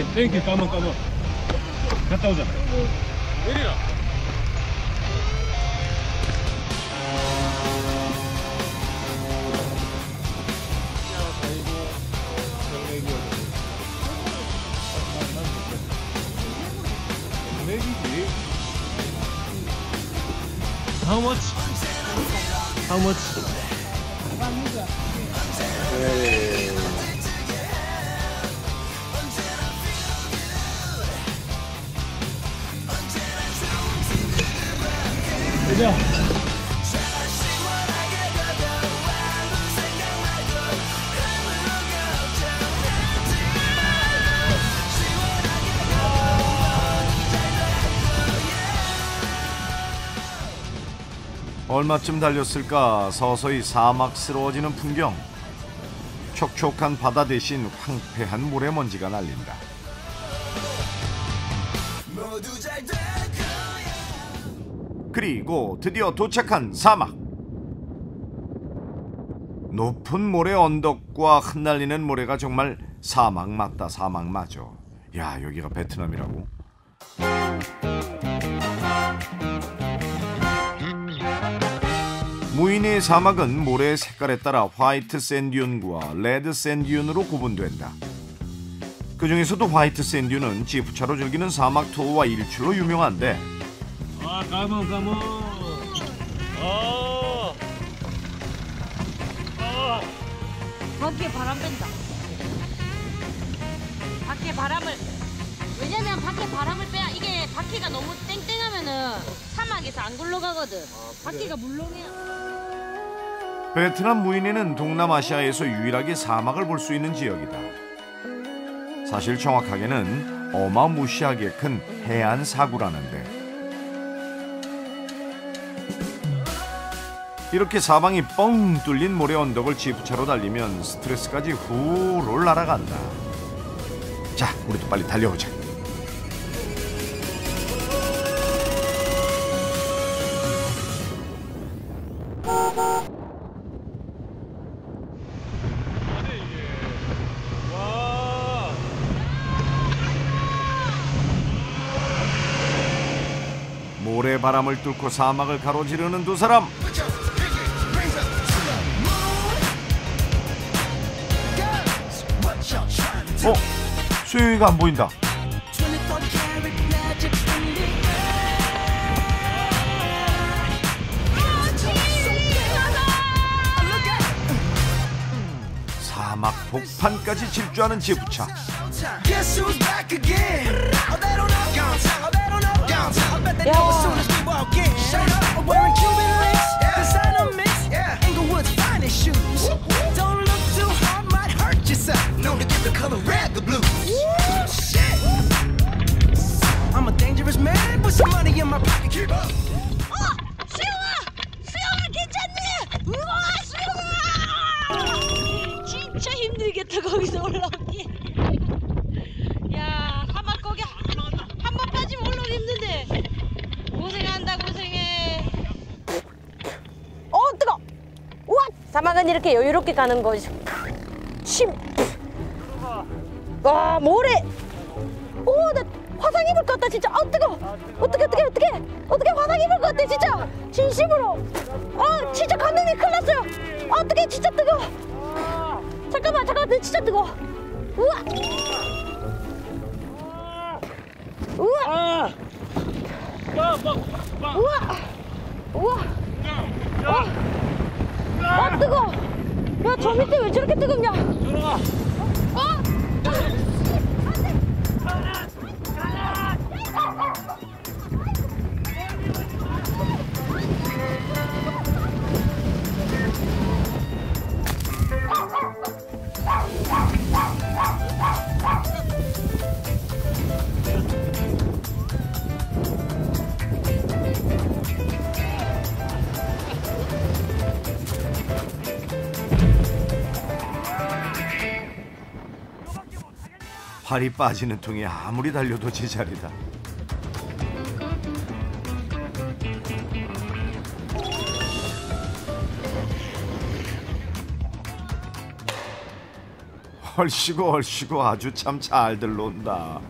땡큐 땡큐 까만 까만 갔다 오자 내리라 How much? How much? 가자. 얼마쯤 달렸을까 서서히 사막스러워지는 풍경. 촉촉한 바다 대신 황폐한 모래먼지가 날린다 그리고 드디어 도착한 사막. 높은 모래 언덕과 흩날리는 모래가 정말 사막 맞다 사막 맞아. 야 여기가 베트남이라고? 무인의 사막은 모래의 색깔에 따라 화이트 샌듀온과 레드 샌듀온으로 구분된다. 그 중에서도 화이트 샌듀는 지프차로 즐기는 사막 투어와 일출로 유명한데 아 까만 까만 아 아. 밖에 바람 뺀다. 밖에 바람을 왜냐면 밖에 바람을 빼야 이게 바퀴가 너무 땡땡하면은 사막에서 안 굴러가거든. 바퀴가 물렁해요. 베트남 무인에는 동남아시아에서 유일하게 사막을 볼 수 있는 지역이다. 사실 정확하게는 어마무시하게 큰 해안 사구라는데 이렇게 사방이 뻥 뚫린 모래 언덕을 지프차로 달리면 스트레스까지 후롤 날아간다. 자, 우리도 빨리 달려오자. 모래바람을 뚫고 사막을 가로지르는 두 사람. 어? 수영이가 안 보인다. 사막 복판까지 질주하는 지부차. 사막은 이렇게 여유롭게 가는 거지. 심. 와 모래. 오, 나 화상 입을 것 같다 진짜. 아 뜨거. 어떻게 어떻게 어떻게 어떻게 화상 입을 것 같아 진짜. 진심으로. 아 진짜 감독님 큰일 났어요. 아 어떻게 진짜 뜨거. 잠깐만 잠깐만 진짜 뜨거. 우와. 우와 아! 빵! 우와 우와. 야! 아 뜨거. 야저 밑에 왜 저렇게 뜨겁냐? 들어가! 활이 빠지는 통에 아무리 달려도 제자리다. 얼씨구 얼씨구 아주 참 잘들 논다